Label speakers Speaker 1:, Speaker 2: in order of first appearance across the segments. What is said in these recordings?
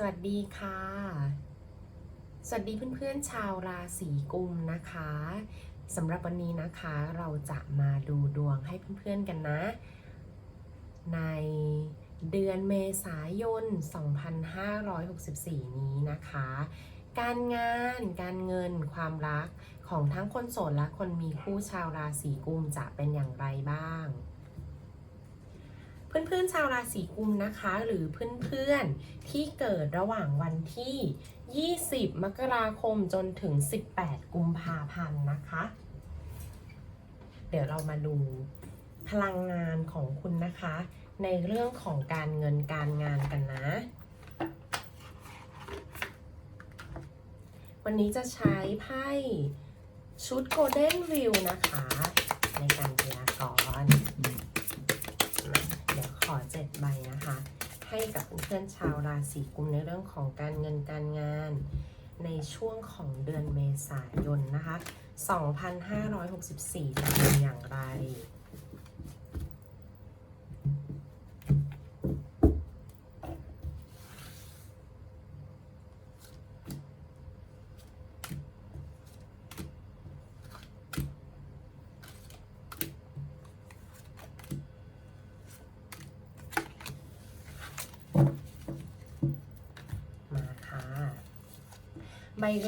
Speaker 1: สวัสดีค่ะ สวัสดีเพื่อนๆชาวราศีกุมนะคะสำหรับวันนี้นะคะเราจะมาดูดวงให้เพื่อนๆกันนะ ในเดือนเมษายน 2564 นี้นะคะ การงานการเงินความรักของทั้งคนโสดและคนมีคู่ชาวราศีกุมจะเป็นอย่างไรบ้าง เพื่อนๆชาวราศีกุมนะคะ หรือเพื่อนๆที่เกิดระหว่างวันที่ 20 มกราคมจนถึง 18 กุมภาพันธ์นะคะ เดี๋ยวเรามาดูพลังงานของคุณนะคะ ในเรื่องของการเงินการงานกันนะ วันนี้จะใช้ไพ่ชุด Golden View นะคะ ในการพยาก 7ใบนะคะ ให้กับเพื่อนชาวราศีกุมในเรื่องของการเงินการงาน ในช่วงของเดือนเมษายนนะคะ 2564จะเป็นอย่างไร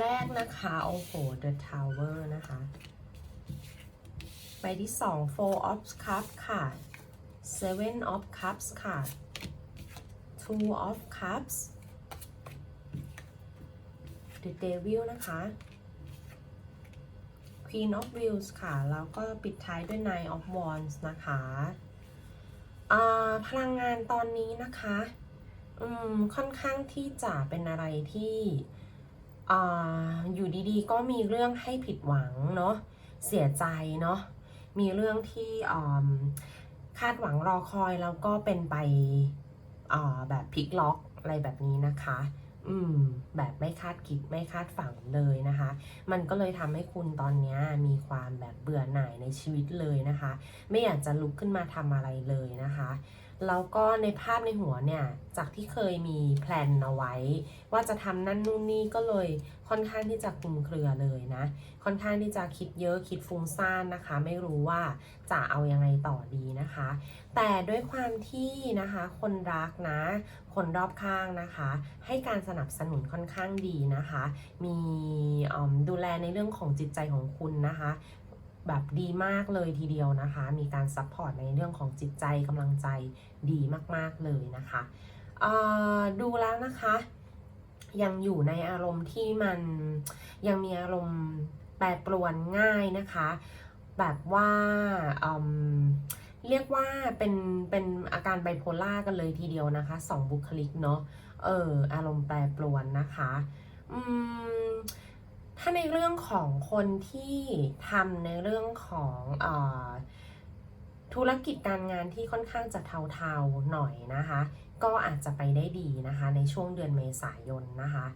Speaker 1: แรกนะคะ โอ้โห The Tower นะคะ ใบที่สอง Four of Cups ค่ะ Seven of Cups ค่ะ Two of Cups The Devil นะคะ Queen of Wheels ค่ะ แล้วก็ปิดท้ายด้วย Nine of Wands นะคะอ่าพลังงานตอนนี้นะคะ อืม ค่อนข้างที่จะเป็นอะไรที่ ออยู่ดีๆ ก็มีเรื่องให้ผิดหวังเนาะเสียใจเนาะมีเรื่องที่คาดหวังรอคอยแล้วก็เป็นไปแบบพลิกล็อกอะไรแบบนี้นะคะ อืม แบบไม่คาดคิดไม่คาดฝันเลยนะคะ มันก็เลยทำให้คุณตอนนี้มีความแบบเบื่อหน่ายในชีวิตเลยนะคะ ไม่อยากจะลุกขึ้นมาทำอะไรเลยนะคะ แล้วก็ในภาพในหัวเนี่ย จากที่เคยมีแพลนเอาไว้ ว่าจะทำนั่นนู่นนี่ก็เลยค่อนข้างที่จะคลุมเครือเลยนะ ค่อนข้างที่จะคิดเยอะคิดฟุ้งซ่านนะคะ ไม่รู้ว่าจะเอายังไงต่อดีนะคะ แต่ด้วยความที่นะคะคนรักนะ คนรอบข้างนะคะ ให้การสนับสนุนค่อนข้างดีนะคะ มีอืมดูแลในเรื่องของจิตใจของคุณนะคะ แบบดีมากเลยทีเดียวนะคะ มีการซัพพอร์ตในเรื่องของจิตใจกำลังใจดีมากๆเลยนะคะดูแล้วนะคะ ยังอยู่ในอารมณ์ที่มันยังมีอารมณ์แปรปรวนง่ายนะคะ แบบว่าเรียกว่าเป็นเป็นอาการไบโพล่ากันเลยทีเดียวนะคะสองบุคลิกเนาะเอออารมณ์แปรปรวนนะคะ อืม ถ้าในเรื่องของคนที่ทำในเรื่องของอธุรกิจการงานที่ค่อนข้างจะเทาๆหน่อยนะคะ ก็อาจจะไปได้ดีนะคะ ในช่วงเดือนเมษายนนะคะ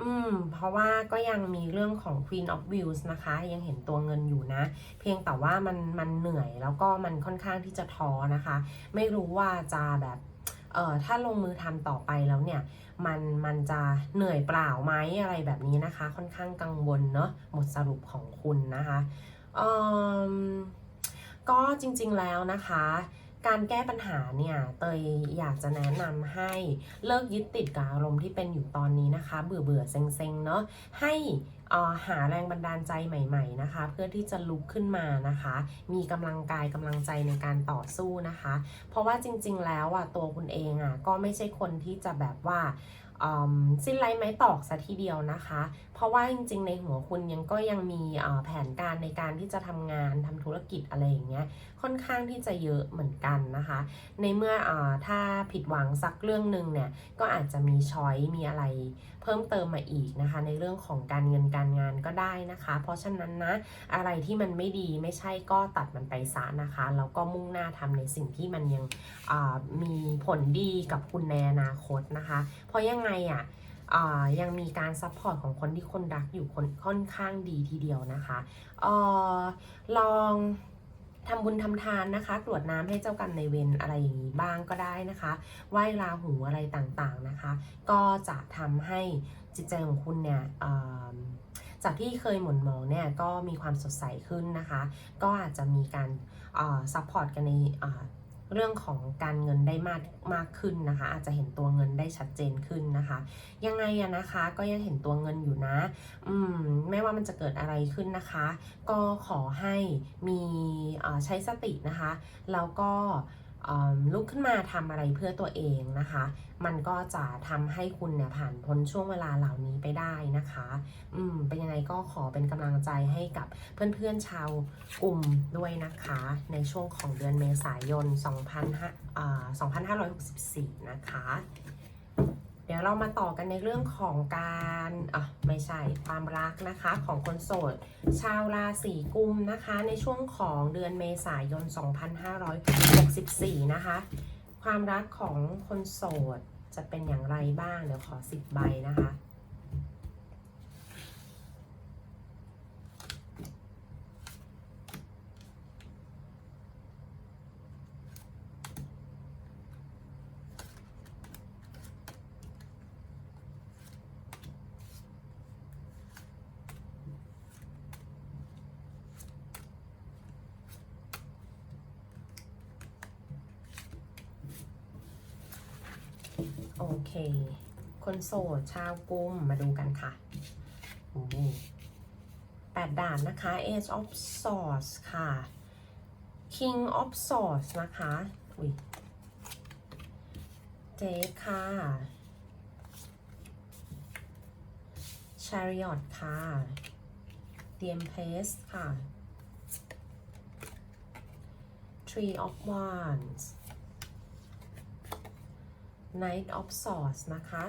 Speaker 1: อืม เพราะว่าก็ยังมีเรื่องของ Queen of Wheels นะคะ ยังเห็นตัวเงินอยู่นะ เพียงแต่ว่ามันมันเหนื่อยแล้วก็มันค่อนข้างที่จะท้อนะคะ ไม่รู้ว่าจะแบบ เอ่อถ้าลงมือทำต่อไปแล้วเนี่ยมันมันจะเหนื่อยเปล่าไหมอะไรแบบนี้นะคะ ค่อนข้างกังวลเนาะหมดสรุปของคุณนะคะอืมก็จริงๆแล้วนะคะ การแก้ปัญหาเนี่ยเตยอยากจะแนะนำให้เลิกยึดติดกับอารมณ์ที่เป็นอยู่ตอนนี้นะคะ เบื่อเบื่อเซ็งๆเนาะให้ หาแรงบันดาลใจใหม่ๆนะคะ เพื่อที่จะลุกขึ้นมานะคะ มีกำลังกายกำลังใจในการต่อสู้นะคะ เพราะว่าจริง ๆ แล้วอะตัวคุณเองอะก็ไม่ใช่คนที่จะแบบว่าสิ้นไรไม้ตอกซะทีเดียวนะคะ เพราะว่าจริงๆ ในหัวคุณยังก็ยังมีแผนการในการที่จะทำงานทำธุรกิจอะไรอย่างเงี้ยค่อนข้างที่จะเยอะเหมือนกันนะคะ ในเมื่ออถ้าผิดหวังสักเรื่องหนึ่งเนี่ยก็อาจจะมีช้อยมีอะไร เพิ่มเติมมาอีกนะคะ ในเรื่องของการเงินการงานก็ได้นะคะ เพราะฉะนั้นนะอะไรที่มันไม่ดีไม่ใช่ก็ตัดมันไปซะนะคะแล้วก็มุ่งหน้าทำในสิ่งที่มันยังมีผลดีกับคุณในอนาคตนะคะ เพราะยังไงอะอ่ายังมีการซัพพอร์ตของคนที่คนรักอยู่คนค่อนข้างดีทีเดียวนะคะออลอง ทำบุญทำทานนะคะ กรวดน้ำให้เจ้ากรรมในเวรอะไรอย่างนี้บ้างก็ได้นะคะไหว้ราหูอะไรต่างๆนะคะ ก็จะทำให้จิตใจของคุณเนี่ยจากที่เคยหม่นหมองเนี่ยก็มีความสดใสขึ้นนะคะ ก็อาจจะมีการซัพพอร์ตกันใน เรื่องของการเงินได้มากมากขึ้นนะคะ อาจจะเห็นตัวเงินได้ชัดเจนขึ้นนะคะ ยังไงอะนะคะก็ยังเห็นตัวเงินอยู่นะ อืมไม่ว่ามันจะเกิดอะไรขึ้นนะคะ ก็ขอให้มีใช้สตินะคะ แล้วก็ ลุกขึ้นมาทำอะไรเพื่อตัวเองนะคะ มันก็จะทำให้คุณเนี่ยผ่านพ้นช่วงเวลาเหล่านี้ไปได้นะคะ อืม เป็นยังไงก็ขอเป็นกำลังใจให้กับเพื่อนๆชาวกลุ่มด้วยนะคะ ในช่วงของเดือนเมษายน 2 5 2 5 6 4 นะคะ เดี๋ยวเรามาต่อกันในเรื่องของการอะไม่ใช่ความรักนะคะของคนโสด ชาวราศีกุมนะคะ ในช่วงของเดือนเมษายน 2564 นะคะ ความรักของคนโสดจะเป็นอย่างไรบ้าง เดี๋ยวขอ 10 ใบนะคะ โอเค คนโสดชาวกุมมาดูกันค่ะแปดด่านนะคะ Age of Swords ค่ะ King of Swords นะคะ อุ้ย เจดค่ะ Chariot ค่ะ The Empress ค่ะ Tree of Wands Knight of Swords นะคะ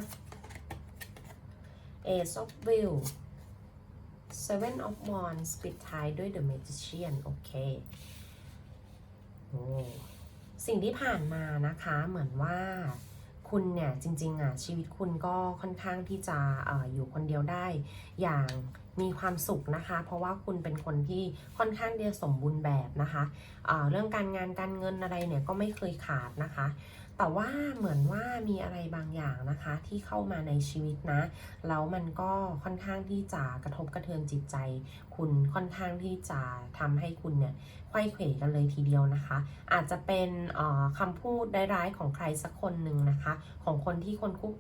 Speaker 1: Ace of Wheels Seven of Wands ปิดท้ายด้วย The Magician โอเคโอ้สิ่งที่ผ่านมานะคะเหมือนว่าคุณเนี่ยจริงๆอะชีวิตคุณก็ค่อนข้างที่จะออยู่คนเดียวได้อย่างมีความสุขนะคะ เพราะว่าคุณเป็นคนที่ค่อนข้างเดียสมบูรณ์แบบนะคะเเรื่องการงานการเงินอะไรเนี่ยก็ไม่เคยขาดนะคะ แต่ว่าเหมือนว่ามีอะไรบางอย่างนะคะ ที่เข้ามาในชีวิตนะ แล้วมันก็ค่อนข้างที่จะกระทบกระเทือนจิตใจ คุณค่อนข้างที่จะทำให้คุณเนี่ยไข้เขวกันเลยทีเดียวนะคะ อาจจะเป็นเอ่อคำพูดร้ายๆของใครสักคนหนึ่งนะคะ ของคนที่คนคุก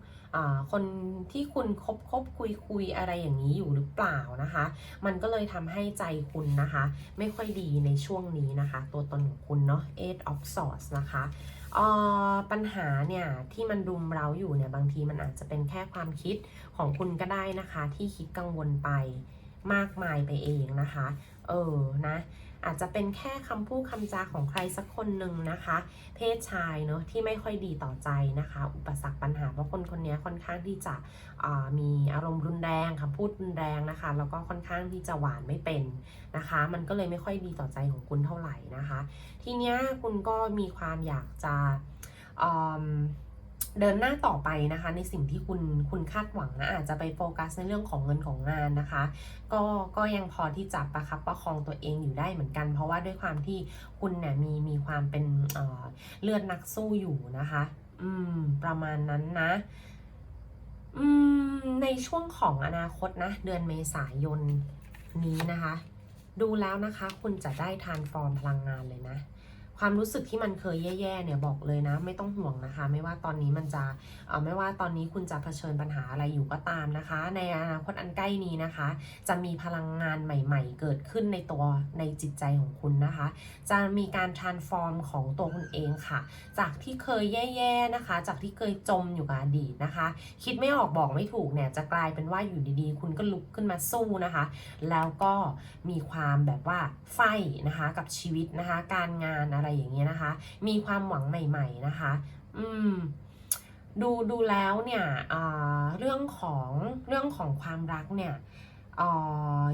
Speaker 1: คนที่คุณคบคบคุยคุยอะไรอย่างนี้อยู่หรือเปล่านะคะ มันก็เลยทำให้ใจคุณนะคะ ไม่ค่อยดีในช่วงนี้นะคะ ตัวตนของคุณเนาะ Eight of Swords นะคะ ปัญหาเนี่ยที่มันรุมเร้าอยู่เนี่ยบางทีมันอาจจะเป็นแค่ความคิดของคุณก็ได้นะคะ ที่คิดกังวลไป มากมายไปเองนะคะ เออนะอาจจะเป็นแค่คำพูดคำจาของใครสักคนหนึ่งนะคะ เพศชายเนอะที่ไม่ค่อยดีต่อใจนะคะ อุปสรรคปัญหาเพราะคนคนนี้ค่อนข้างที่จะมีอารมณ์รุนแรงคำพูดรุนแรงนะคะแล้วก็ค่อนข้างที่จะหวานไม่เป็นนะคะ มันก็เลยไม่ค่อยดีต่อใจของคุณเท่าไหร่นะคะ ทีเนี้ยคุณก็มีความอยากจะอืม เดินหน้าต่อไปนะคะในสิ่งที่คุณคุณคาดหวังนะอาจจะไปโฟกัสในเรื่องของเงินของงานนะคะ ก็ก็ยังพอที่จะประคับประคองตัวเองอยู่ได้เหมือนกัน เพราะว่าด้วยความที่คุณเนี่ยมีมีความเป็นเเลือดนักสู้อยู่นะคะ อืม ประมาณนั้นนะอืมในช่วงของอนาคตนะ เดือนเมษายนนี้นะคะ ดูแล้วนะคะ คุณจะได้ทานฟอร์มพลังงานเลยนะ ความรู้สึกที่มันเคยแย่ๆเนี่ยบอกเลยนะ ไม่ต้องห่วงนะคะ ไม่ว่าตอนนี้มันจะเอ่อไม่ว่าตอนนี้คุณจะเผชิญปัญหาอะไรอยู่ก็ตามนะคะ ในอนาคตอันใกล้นี้นะคะ จะมีพลังงานใหม่ ๆ เกิดขึ้นในตัวในจิตใจของคุณนะคะ จะมีการ transform ของตัวคุณเองค่ะ จากที่เคยแย่ๆนะคะ จากที่เคยจมอยู่กับอดีตนะคะ คิดไม่ออกบอกไม่ถูกเนี่ยจะกลายเป็นว่าอยู่ดีๆ คุณก็ลุกขึ้นมาสู้นะคะ แล้วก็มีความแบบว่าไฟนะคะกับชีวิตนะคะ การงานอะไรอย่างเงี้ยนะคะ มีความหวังใหม่ๆนะคะ อืมดูดูแล้วเนี่ยเรื่องของเรื่องของความรักเนี่ย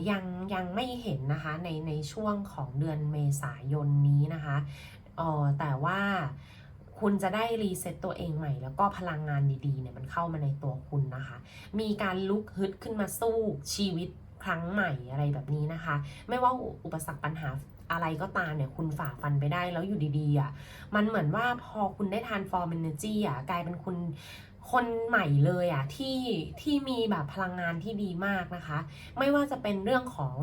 Speaker 1: ยังยังไม่เห็นนะคะในในช่วงของเดือนเมษายนนี้นะคะแต่ว่าคุณจะได้รีเซ็ตตัวเองใหม่ แล้วก็พลังงานดีๆเนี่ยมันเข้ามาในตัวคุณนะคะ มีการลุกฮึดขึ้นมาสู้ชีวิตครั้งใหม่อะไรแบบนี้นะคะ ไม่ว่าอุปสรรคปัญหา อะไรก็ตามเนี่ยคุณฝ่าฟันไปได้แล้วอยู่ดีๆอะมันเหมือนว่าพอคุณได้ทานฟอร์ม energy อะกลายเป็นคุณคนใหม่เลยอะที่ที่มีแบบพลังงานที่ดีมากนะคะ ไม่ว่าจะเป็นเรื่องของ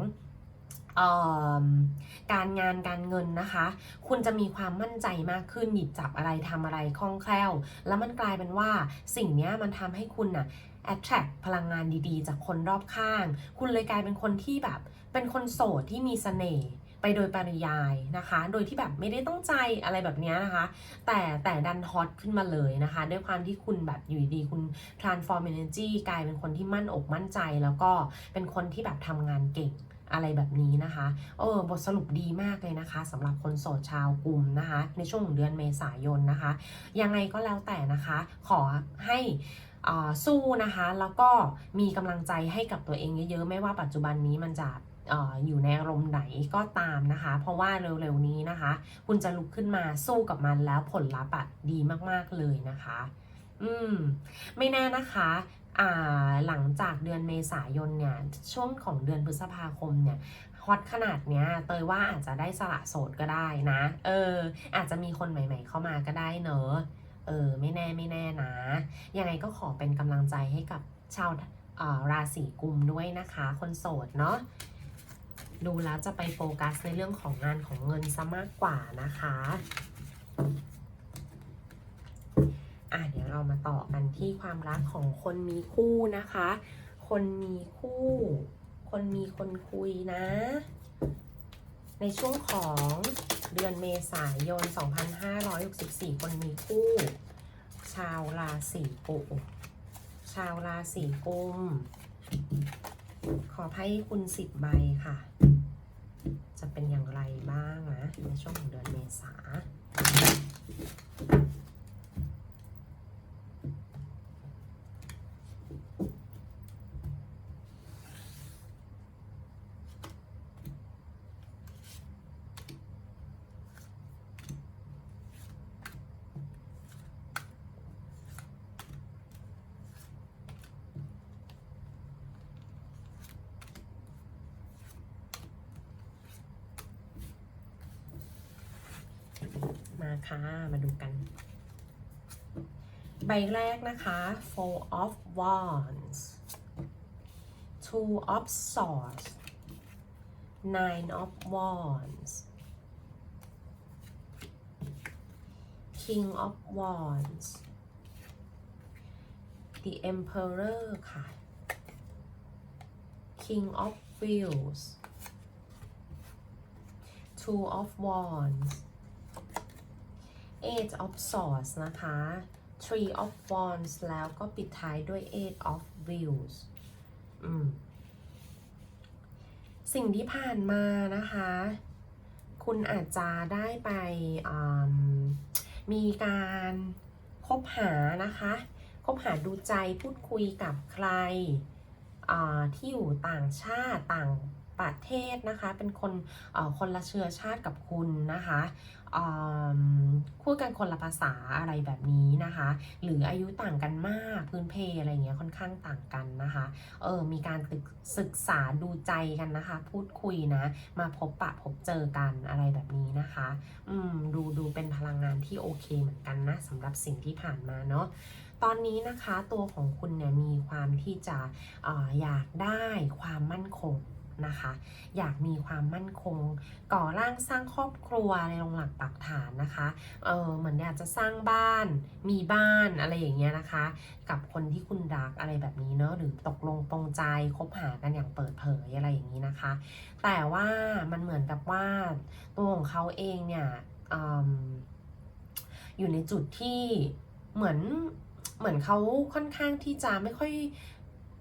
Speaker 1: การงานการเงินนะคะ คุณจะมีความมั่นใจมากขึ้นหยิบจับอะไรทำอะไรคล่องแคล่ว แล้วมันกลายเป็นว่าสิ่งนี้มันทำให้คุณน่ะ attract พลังงานดีๆ จากคนรอบข้าง คุณเลยกลายเป็นคนที่แบบ เป็นคนโสดที่มีเสน่ห์ ไปโดยปริยายนะคะ โดยที่แบบไม่ได้ต้องใจอะไรแบบนี้นะคะ แต่แต่ดันฮอตขึ้นมาเลยนะคะ ด้วยความที่คุณแบบอยู่ดีคุณ transform energy กลายเป็นคนที่มั่นอกมั่นใจ แล้วก็เป็นคนที่แบบทำงานเก่งอะไรแบบนี้นะคะ เออบทสรุปดีมากเลยนะคะสำหรับคนโสดชาวกลุ่มนะคะ ในช่วงเดือนเมษายนนะคะ ยังไงก็แล้วแต่นะคะ ขอให้อ่สู้นะคะ แล้วก็มีกำลังใจให้กับตัวเองเยอะๆ ไม่ว่าปัจจุบันนี้มันจะเอยู่ในอารมณ์ไหนก็ตามนะคะ เพราะว่าเร็วๆนี้นะคะ คุณจะลุกขึ้นมาสู้กับมันแล้วผลลัพธ์ดีมากๆเลยนะคะ อืม ไม่แน่นะคะหลังจากเดือนเมษายนเนี่ยช่วงของเดือนพฤษภาคมเนี่ยฮอตขนาดเนี้ยเตยว่าอาจจะได้สละโสดก็ได้นะเอออาจจะมีคนใหม่ ๆ เข้ามาก็ได้เนอะเออไม่แน่ไม่แน่นะ ยังไงก็ขอเป็นกำลังใจให้กับชาวราศีกุมด้วยนะคะ คนโสดเนาะ ดูแล้วจะไปโฟกัสในเรื่องของงานของเงินซะมากกว่านะคะอะเดี๋ยวเรามาต่อกันที่ความรักของคนมีคู่นะคะ คนมีคู่ คนมีคนคุยนะ ในช่วงของเดือนเมษายน 2564 คนมีคู่ ชาวราศีกุมชาวราศีกุม ขอไพ่คุณสิบใบค่ะ จะเป็นอย่างไรบ้างนะ ในช่วงของเดือนเมษา มา ค่ะ มาดูกัน ใบแรกนะคะ four of wands two of swords nine of wands king of wands the emperor ค่ะ king of wheels two of wands eight of swords นะคะ three of wands แล้วก็ปิดท้ายด้วย eight of wheels อืมสิ่งที่ผ่านมานะคะ คุณอาจจะได้ไปมมีการคบหานะคะคบหาดูใจพูดคุยกับใครที่อยู่ต่างชาติต่าง ประเทศนะคะ เป็นคนคนละเชื้อชาติกับคุณนะคะอืมพูดกันคนละภาษาอะไรแบบนี้นะคะ หรืออายุต่างกันมากพื้นเพอะไรเงี้ยค่อนข้างต่างกันนะคะเออมีการศึกษาดูใจกันนะคะ พูดคุยนะมาพบปะพบเจอกันอะไรแบบนี้นะคะอืมดูดูเป็นพลังงานที่โอเคเหมือนกันนะสำหรับสิ่งที่ผ่านมาเนาะตอนนี้นะคะตัวของคุณเนี่ยมีความที่จะอออยากได้ความมั่นคง นะคะ อยากมีความมั่นคง ก่อร่างสร้างครอบครัวในลงหลักปักฐานนะคะ เออเหมือนอยากจะสร้างบ้าน มีบ้านอะไรอย่างเงี้ยนะคะ กับคนที่คุณรักอะไรแบบนี้เนอะหรือตกลงปรงใจคบหากันอย่างเปิดเผยอะไรอย่างนี้นะคะ แต่ว่ามันเหมือนกับว่าตัวของเขาเองเนี่ยออยู่ในจุดที่เหมือนเหมือนเขาค่อนข้างที่จะไม่ค่อย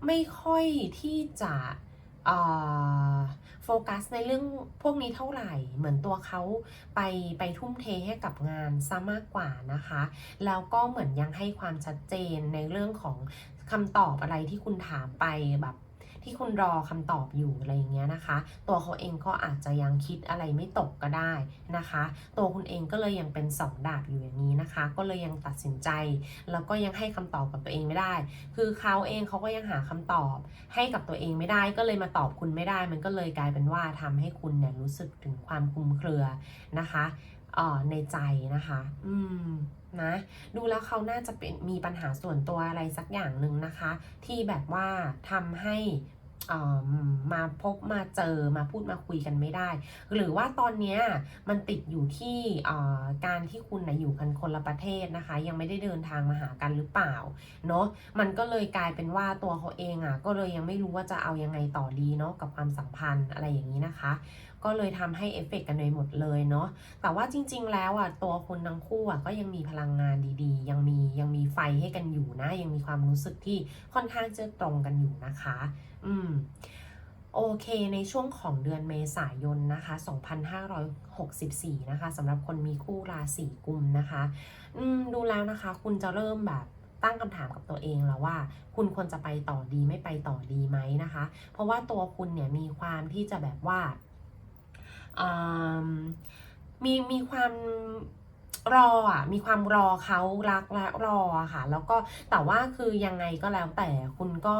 Speaker 1: ไม่ค่อยที่จะ โฟกัสในเรื่องพวกนี้เท่าไหร่ เหมือนตัวเขาไปไปทุ่มเทให้กับงานซะมากกว่านะคะ แล้วก็เหมือนยังให้ความชัดเจนในเรื่องของคำตอบอะไรที่คุณถามไปแบบ ที่คุณรอคำตอบอยู่อะไรอย่างเงี้ยนะคะ ตัวเขาเองก็อาจจะยังคิดอะไรไม่ตกก็ได้นะคะ ตัวคุณเองก็เลยยังเป็นสองดาบอยู่อย่างนี้นะคะ ก็เลยยังตัดสินใจ แล้วก็ยังให้คำตอบกับตัวเองไม่ได้ คือเขาเองเขาก็ยังหาคำตอบ ให้กับตัวเองไม่ได้ก็เลยมาตอบคุณไม่ได้ มันก็เลยกลายเป็นว่าทำให้คุณเนี่ยรู้สึกถึงความคลุมเครือนะคะอ่อในใจนะคะ อืม นะ ดูแล้วเขาน่าจะเป็นมีปัญหาส่วนตัวอะไรสักอย่างหนึ่งนะคะ ที่แบบว่าทำให้ มาพบมาเจอมาพูดมาคุยกันไม่ได้ หรือว่าตอนนี้มันติดอยู่ที่เอ่อการที่คุณนะอยู่กันคนละประเทศนะคะ ยังไม่ได้เดินทางมาหากันหรือเปล่าเนาะมันก็เลยกลายเป็นว่าตัวเขาเองอะก็เลยยังไม่รู้ว่าจะเอายังไงต่อดีเนาะกับความสัมพันธ์อะไรอย่างนี้นะคะ ก็เลยทำให้เอฟเฟกต์กันไปหมดเลยเนาะแต่ว่าจริง ๆ แล้วอะตัวคนทั้งคู่อะก็ยังมีพลังงานดีๆ ยังมียังมีไฟให้กันอยู่นะ ยังมีความรู้สึกที่ค่อนข้างจะตรงกันอยู่นะคะ อืมโอเคในช่วงของเดือนเมษายนนะคะ 2564 นะคะสำหรับคนมีคู่ราศีกุมนะคะอืมดูแล้วนะคะ คุณจะเริ่มแบบตั้งคำถามกับตัวเองแล้วว่า คุณควรจะไปต่อดีไม่ไปต่อดีไหมนะคะ เพราะว่าตัวคุณเนี่ยมีความที่จะแบบว่า มีมีความรออะมีความรอเขารักและรอค่ะ แล้วก็แต่ว่าคือยังไงก็แล้วแต่คุณก็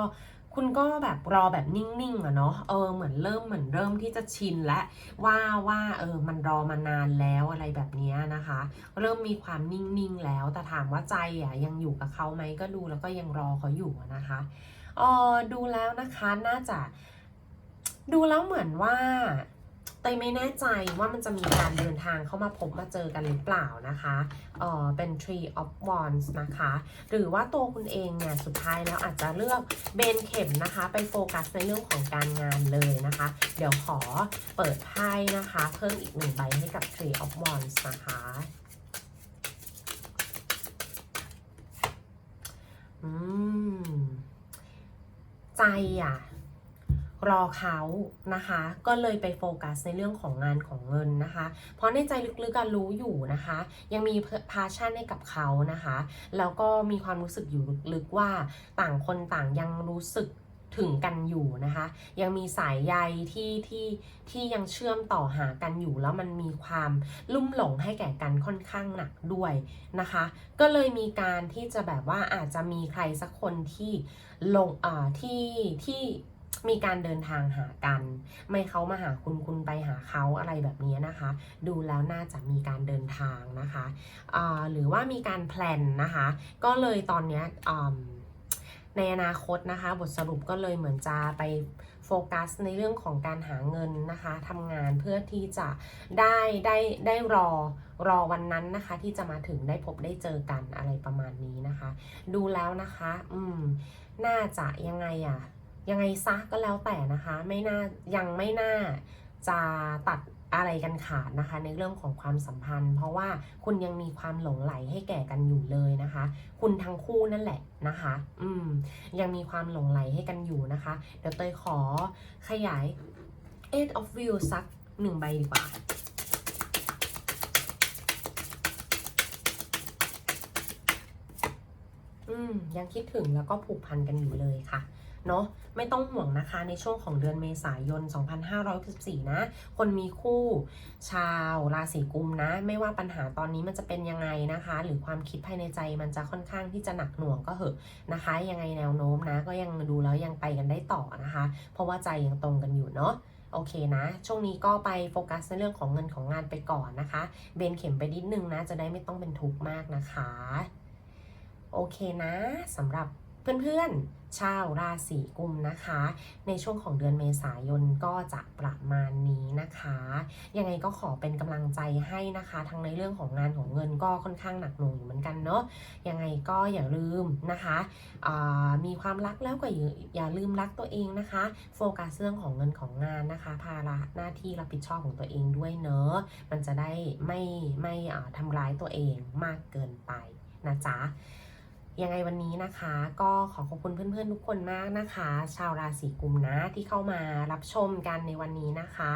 Speaker 1: คุณก็แบบรอแบบนิ่งๆอะเนาะเออเหมือนเริ่มเหมือนเริ่มที่จะชินและว่าว่าเออมันรอมานานแล้วอะไรแบบนี้นะคะ เริ่มมีความนิ่งๆแล้วแต่ถามว่าใจอะยังอยู่กับเขาไหมก็ดูแล้วก็ยังรอเขาอยู่นะคะเออดูแล้วนะคะน่าจะ ดูแล้วเหมือนว่า ยไม่แน่ใจว่ามันจะมีการเดินทางเข้ามาพบมาเจอกันหรือเปล่านะคะเออเป็น Tree of Wands นะคะ หรือว่าตัวคุณเองเนี่ยสุดท้ายแล้วอาจจะเลือกเบนเข็มนะคะ ไปโฟกัสในเรื่องของการงานเลยนะคะ เดี๋ยวขอเปิดไพ่นะคะ เพิ่มอีกหนึ่งใบให้กับ Tree of Wands นะคะอืมใจอะ รอเขานะคะ ก็เลยไปโฟกัสในเรื่องของงานของเงินนะคะ เพราะในใจลึกๆกันรู้อยู่นะคะ ยังมีพาชั่นให้กับเขานะคะ แล้วก็มีความรู้สึกอยู่ลึกๆว่าต่างคนต่างยังรู้สึกถึงกันอยู่นะคะ ยังมีสายใยที่ที่ที่ยังเชื่อมต่อหากันอยู่ แล้วมันมีความลุ่มหลงให้แก่กันค่อนข้างหนักด้วยนะคะ ก็เลยมีการที่จะแบบว่าอาจจะมีใครสักคนที่ลงอ่าที่ที่ มีการเดินทางหากัน ไม่เขามาหาคุณคุณไปหาเขาอะไรแบบนี้นะคะ ดูแล้วน่าจะมีการเดินทางนะคะหรือว่ามีการแพลนนะคะ ก็เลยตอนนี้ในอนาคตนะคะ บทสรุปก็เลยเหมือนจะไปโฟกัสในเรื่องของการหาเงินนะคะทำงานเพื่อที่จะได้ได้ได้รอรอวันนั้นนะคะ ที่จะมาถึงได้พบได้เจอกันอะไรประมาณนี้นะคะ ดูแล้วนะคะ อืม น่าจะยังไงอะ ยังไงซะก็แล้วแต่นะคะ ไม่น่ายังไม่น่าจะตัดอะไรกันขาดนะคะ ในเรื่องของความสัมพันธ์ เพราะว่าคุณยังมีความหลงไหลให้แก่กันอยู่เลยนะคะ คุณทั้งคู่นั่นแหละนะคะ อืม ยังมีความหลงไหลให้กันอยู่นะคะ เดี๋ยวเตยขอขยาย eight of view สักหนึ่งใบดีกว่าอืมยังคิดถึงแล้วก็ผูกพันกันอยู่เลยค่ะ เนาะไม่ต้องห่วงนะคะในช่วงของเดือนเมษายน 2564 นะ คนมีคู่ชาวราศีกุมนะ ไม่ว่าปัญหาตอนนี้มันจะเป็นยังไงนะคะ หรือความคิดภายในใจมันจะค่อนข้างที่จะหนักหน่วงก็เหอะนะคะ ยังไงแนวโน้มนะ ก็ยังดูแล้วยังไปกันได้ต่อนะคะ เพราะว่าใจยังตรงกันอยู่เนาะโอเคนะ ช่วงนี้ก็ไปโฟกัสในเรื่องของเงินของงานไปก่อนนะคะ เบนเข็มไปนิดนึงนะ จะได้ไม่ต้องเป็นทุกข์มากนะคะ โอเคนะสำหรับเพื่อนๆ ชาวราศีกุมนะคะ ในช่วงของเดือนเมษายนก็จะประมาณนี้นะคะ ยังไงก็ขอเป็นกำลังใจให้นะคะ ทั้งในเรื่องของงานของเงินก็ค่อนข้างหนักหน่วงอยู่เหมือนกันเนาะยังไงก็อย่าลืมนะคะมีความรักแล้วก็อย่าลืมรักตัวเองนะคะ โฟกัสเรื่องของเงินของงานนะคะ ภาระหน้าที่รับผิดชอบของตัวเองด้วยเนอะมันจะได้ไม่ไม่ทำร้ายตัวเองมากเกินไปนะจ๊ะ ยังไงวันนี้นะคะ ก็ขอขอบคุณเพื่อนๆทุกคนมากนะคะ ชาวราศีกุมนะที่เข้ามารับชมกันในวันนี้นะคะ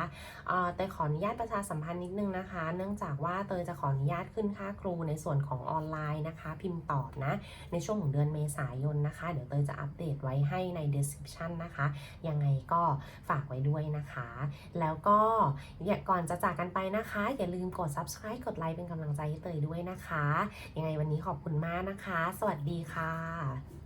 Speaker 1: เอ่อเตยขออนุญาตประชาสัมพันธ์นิดนึงนะคะ เนื่องจากว่าเตยจะขออนุญาตขึ้นค่าครูในส่วนของออนไลน์นะคะ พิมพ์ตอบนะ ในช่วงของเดือนเมษายนนะคะ เดี๋ยวเตยจะอัปเดตไว้ให้ใน description นะคะ ยังไงก็ฝากไว้ด้วยนะคะ แล้วก็อย่าก่อนจะจากกันไปนะคะ อย่าลืมกด subscribe กดไลค์เป็นกำลังใจให้เตยด้วยนะคะ ยังไงวันนี้ขอบคุณมากนะคะ สวัสดีดีค่ะ